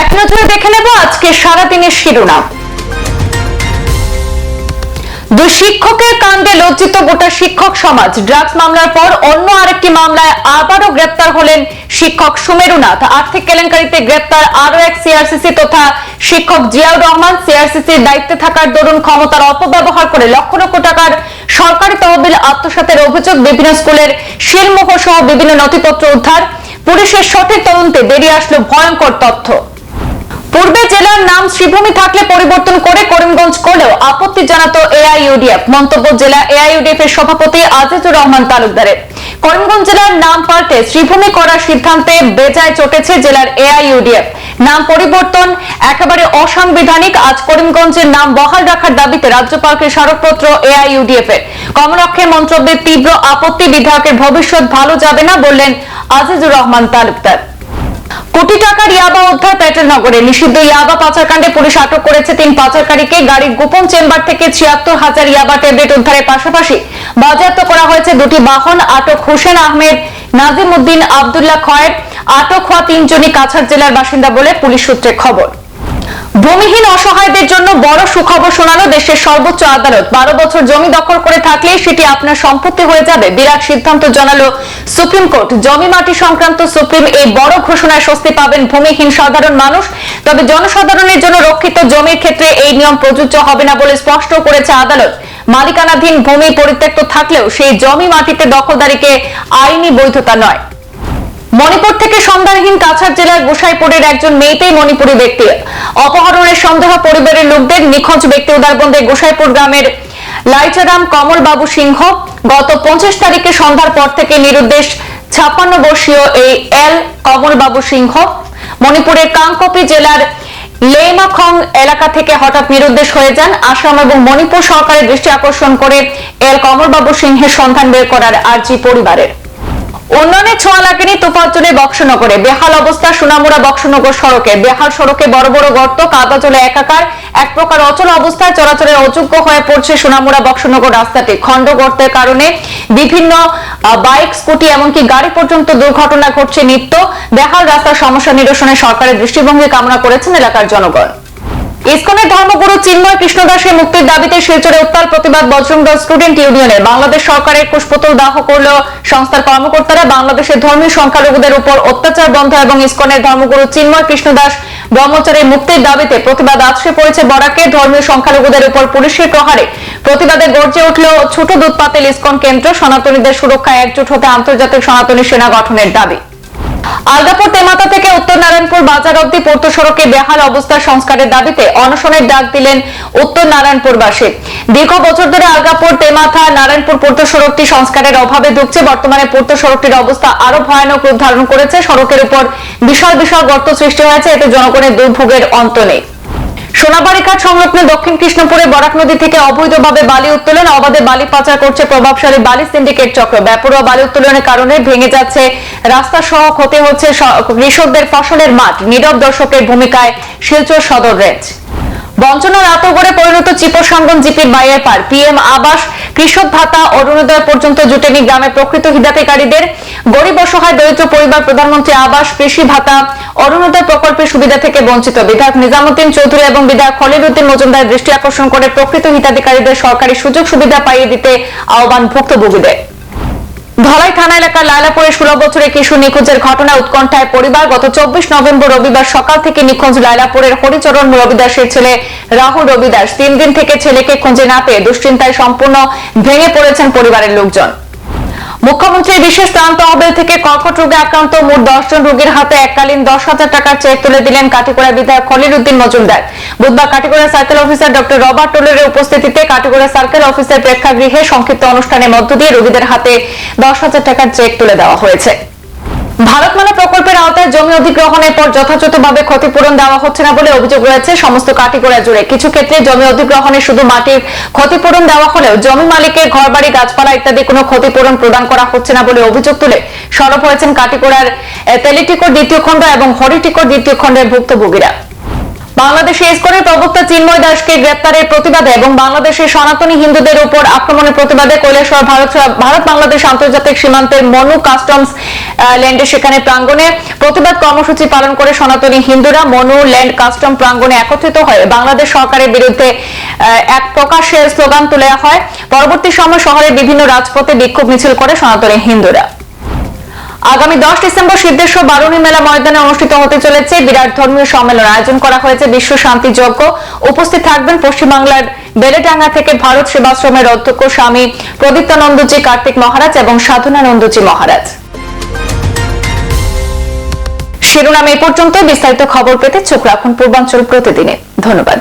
এক নজরে দেখে নেব আজকে সারাদিনের শিরোনাম। দুই শিক্ষকের কাণ্ডে লজ্জিত গোটা শিক্ষক সমাজ। ড্রাগস মামলার পর অন্য আরেকটি মামলায় আবারও গ্রেপ্তার হলেন শিক্ষক সুমেরুনাথ। আর্থিক কেলেঙ্কারিতে গ্রেপ্তার আরও এক সিআরসিসি তথা শিক্ষক জিয়াউর রহমান। সিআরসিসির দায়িত্বে থাকার দরুন ক্ষমতার অপব্যবহার করে লক্ষ লক্ষ টাকার সরকারি তহবিল আত্মসাতের অভিযোগ বিভিন্ন স্কুলের শিলমোহর সহ বিভিন্ন নথিপত্র উদ্ধার। পুলিশের সঠিক তদন্তে বেরিয়ে আসলো ভয়ঙ্কর তথ্য। পূর্বে জেলার নাম শ্রীভূমি থাকলে পরিবর্তন করে করিমগঞ্জ করলেও আপত্তি জানাতো এআইইউডিএফ। মন্তব্য জেলা এআইইউডিএফ এর সভাপতি আজিজুর রহমান তালুকদারের। করিমগঞ্জ জেলার নাম পাল্টে শ্রীভূমি করার সিদ্ধান্তে বেজায় চটেছে জেলার এআইইউডিএফ। নাম পরিবর্তন একেবারে অসাংবিধানিক। আজ করিমগঞ্জের নাম বহাল রাখার দাবিতে রাজ্যপালকে স্মারকপত্র এআইইউডিএফ এর কমলক্ষের মন্তব্যে তীব্র আপত্তি। বিধায়কের ভবিষ্যৎ ভালো যাবে না বললেন আজিজুর রহমান তালুকদার। কোটি টাকার ইয়াবা উদ্ধার পেট্রোলনগরে নিষিদ্ধ ইয়াবা পাচারকাণ্ডে পুলিশ আটক করেছে তিন পাচারকারীকে। গাড়ির গোপন চেম্বার থেকে ছিয়াত্তর হাজার ইয়াবা ট্যাবলেট উদ্ধারের পাশাপাশি বাজেয়াপ্ত করা হয়েছে দুটি বাহন, আটক হোসেন আহমেদ নাজিম উদ্দিন আবদুল্লাহ খয়ের। আটক হওয়া তিনজনই কাছাড় জেলার বাসিন্দা বলে পুলিশ সূত্রে খবর। ভূমিহীন অসহায়দের জন্য বড় সুখবর শোনালো দেশের সর্বোচ্চ আদালত। বারো বছর জমি দখল করে থাকলে সেটি আপনার সম্পত্তি হয়ে যাবে। বিরাট সিদ্ধান্ত জানালো সুপ্রিম কোর্ট। জমি মাটি সংক্রান্ত সুপ্রিম এই বড় ঘোষণায় স্বস্তি পাবেন ভূমিহীন সাধারণ মানুষ। তবে জনসাধারণের জন্য রক্ষিত জমির ক্ষেত্রে এই নিয়ম প্রযোজ্য হবে না বলে স্পষ্ট করেছে আদালত। মালিকানাধীন ভূমি পরিত্যক্ত থাকলেও সেই জমি মাটিতে দখলদারিকে আইনি বৈধতা নয়। মণিপুর থেকে সন্ধানহীন কাছাড় জেলার গোসাইপুরের একজন মেয়েতেই মণিপুরী ব্যক্তি। অপহরণের সন্দেহ পরিবারের লোকদের, নিখোঁজ ব্যক্তি উদারবন্দে গোসাইপুর গ্রামের লাইচারাম কমল বাবু সিংহ। গত পঁচিশ তারিখে সন্ধ্যার পর থেকে নিরুদ্দেশ ছাপ্পান্ন বর্ষীয় এই এল কমল বাবু সিংহ। মণিপুরের কাংকপি জেলার লেমাখং এলাকা থেকে হঠাৎ নিরুদ্দেশ হয়ে যান। আসাম এবং মণিপুর সরকারের দৃষ্টি আকর্ষণ করে এল কমলবাবু সিংহের সন্ধান বের করার আর্জি পরিবারের। উন্নয়নে ছোঁয়া লাগেনি তোফাজ্জলে বক্সনগরে। বেহাল অবস্থা সোনামুড়া বক্সনগর সড়কে। বেহাল সড়কে বড় বড় গর্ত, কাদা জলে একাকার। এক প্রকার অচল অবস্থায় চলাচলের অযোগ্য হয়ে পড়ছে সোনামুড়া বক্সনগর রাস্তাটি। খণ্ড গর্তের কারণে বিভিন্ন বাইক, স্কুটি এমনকি গাড়ি পর্যন্ত দুর্ঘটনা ঘটছে নিত্য। বেহাল রাস্তার সমস্যা নিরসনে সরকারের দৃষ্টিভঙ্গি কামনা করেছেন এলাকার জনগণ। ইসকনের ধর্মগুরু চিন্ময় কৃষ্ণ দাসের মুক্তির দাবিতে শিলচরে উত্তাল প্রতিবাদ বজরংদল স্টুডেন্ট ইউনিয়নের বাংলাদেশ সরকারের কুশপুতল দাহ করল সংস্থার কর্মকর্তারা। বাংলাদেশের ধর্মীয় সংখ্যালঘুদের উপর অত্যাচার বন্ধ এবং ইসকনের ধর্মগুরু চিন্ময় কৃষ্ণ দাস ব্রহ্মচারীর মুক্তির দাবিতে প্রতিবাদ আছড়ে পড়েছে বরাকে। ধর্মীয় সংখ্যালঘুদের উপর পুলিশের প্রহারে প্রতিবাদে গর্জে উঠল ছোট দুধ পাতিল ইসকন কেন্দ্র। সনাতনীদের সুরক্ষায় একজোট হতে আন্তর্জাতিক সনাতনী সেনা গঠনের দাবি। আলগাপুর তেমাতা থেকে উত্তর নারায়ণপুর বাজার অব্দি পূর্ত সড়কে বেহাল অবস্থা সংস্কারের দাবিতে অনশনের ডাক দিলেন উত্তর নারায়ণপুরবাসী। দীর্ঘ বছর ধরে আলগাপুর তেমাথা নারায়ণপুর পূর্ত সড়কটি সংস্কারের অভাবে ঢুকছে বর্তমানে পূর্ত সড়কটির অবস্থা আরও ভয়ানক রূপ ধারণ করেছে। সড়কের উপর বিশাল বিশাল গর্ত সৃষ্টি হয়েছে। এতে জনগণের দুর্ভোগের অন্ত নেই। সোনাবাড়িঘাট সংলগ্ন দক্ষিণ কৃষ্ণপুরে বরাক নদী থেকে অবৈধভাবে বালি উত্তোলন, অবাধে বালি পাচার করছে প্রভাবশালী বালি সিন্ডিকেট চক্র। ব্যাপুরা বালি উত্তোলনের কারণে ভেঙে যাচ্ছে রাস্তা সহ ক্ষতি হচ্ছে কৃষকদের ফসলের মাঠ। নীরব দর্শকের ভূমিকায় শিলচর সদর রেঞ্জ। বঞ্চনার আতগরে পরিণত চিপর সঙ্গম জিপির বাইয়ের পার। পিএম আবাস, কৃষক ভাতা, অরুণোদয় পর্যন্ত জুটেনি গ্রামের প্রকৃত হিতাধিকারীদের। গরিব, অসহায়, দরিদ্র পরিবার, প্রধানমন্ত্রী আবাস, কৃষি ভাতা, অরুণোদয় প্রকল্পের সুবিধা থেকে বঞ্চিত। বিধায়ক নিজামুদ্দিন চৌধুরী এবং বিধায়ক খলিল উদ্দিন মজুমদার দৃষ্টি আকর্ষণ করে প্রকৃত হিতাধিকারীদের সরকারি সুযোগ সুবিধা পাইয়ে দিতে আহ্বান ভুক্তভোগীদের। ধলাই থানা এলাকার লায়লাপুরে ষোলো বছরের কিশোর নিখোঁজের ঘটনা উৎকণ্ঠায় পরিবার গত চব্বিশ নভেম্বর রবিবার সকাল থেকে নিখোঁজ লায়লাপুরের হরিচরণ রবিদাসের ছেলে রাহুল রবিদাস। তিন দিন থেকে ছেলেকে খুঁজে না পেয়ে দুশ্চিন্তায় সম্পূর্ণ ভেঙে পড়েছেন পরিবারের লোকজন। মুখ্যমন্ত্রী বিশেষ ত্রাণ তহবিল থেকে কর্কট রোগে আক্রান্ত মোট দশজন রোগীর হাতে এককালীন দশ হাজার টাকার চেক তুলে দিলেন কাটিগড়া বিধায়ক খলিল উদ্দিন মজুমদার। বুধবার Katigorah circle officer doctor Robert টোলের উপস্থিতিতে কাটিগড়া সার্কেল অফিসের প্রেক্ষাগৃহে সংক্ষিপ্ত অনুষ্ঠানের মধ্য দিয়ে রোগীদের হাতে দশ হাজার টাকার চেক তুলে দেওয়া হয়েছে। ভারতমালা প্রকল্পের আওতায় জমি অধিগ্রহণের পর যথাযথভাবে ক্ষতিপূরণ দেওয়া হচ্ছে না বলে অভিযোগ রয়েছে। সমস্ত কাটিগোড়া জুড়ে কিছু ক্ষেত্রে জমি অধিগ্রহণে শুধু মাটির ক্ষতিপূরণ দেওয়া হলেও জমি মালিকের ঘরবাড়ি, গাছপালা ইত্যাদি কোনো ক্ষতিপূরণ প্রদান করা হচ্ছে না বলে অভিযোগ তুলে সরব হয়েছেন কাটিগোড়ার তেলিটিকোর দ্বিতীয় খণ্ড এবং হরিটিকোর দ্বিতীয় খণ্ডের ভুক্তভোগীরা। বাংলাদেশে ইসকনের প্রবক্তা চিন্ময় দাসকে গ্রেপ্তারের প্রতিবাদে এবং বাংলাদেশের সনাতনী হিন্দুদের উপর আক্রমণের প্রতিবাদে কৈলাসহর ভারত ভারত বাংলাদেশ আন্তর্জাতিক সীমান্তের মনু কাস্টমস ল্যান্ডে সেখানে প্রাঙ্গণে প্রতিবাদ কর্মসূচি পালন করে সনাতনী হিন্দুরা মনু ল্যান্ড কাস্টম প্রাঙ্গণে একত্রিত হয়ে বাংলাদেশ সরকারের বিরুদ্ধে এক প্রকাশ্যে স্লোগান তোলা হয়। পরবর্তী সময় শহরের বিভিন্ন রাজপথে বিক্ষোভ মিছিল করে সনাতনী হিন্দুরা। আগামী দশ ডিসেম্বর সিদ্ধেশ্বর বারুণী মেলা ময়দানে অনুষ্ঠিত হতে চলেছে। বিরাট ধর্মীয় সম্মেলন আয়োজন করা হয়েছে। বিশ্ব শান্তি যজ্ঞ উপস্থিত থাকবেন পশ্চিমবাংলার বেলেডাঙ্গা থেকে ভারত সেবাশ্রমের অধ্যক্ষ স্বামী প্রদীপ্তানন্দজি কার্তিক মহারাজ এবং সাধনানন্দজি মহারাজ। শিরোনাম এ পর্যন্ত বিস্তারিত খবর পেতে চোখ রাখুন পূর্বাঞ্চল প্রতিদিনে। ধন্যবাদ।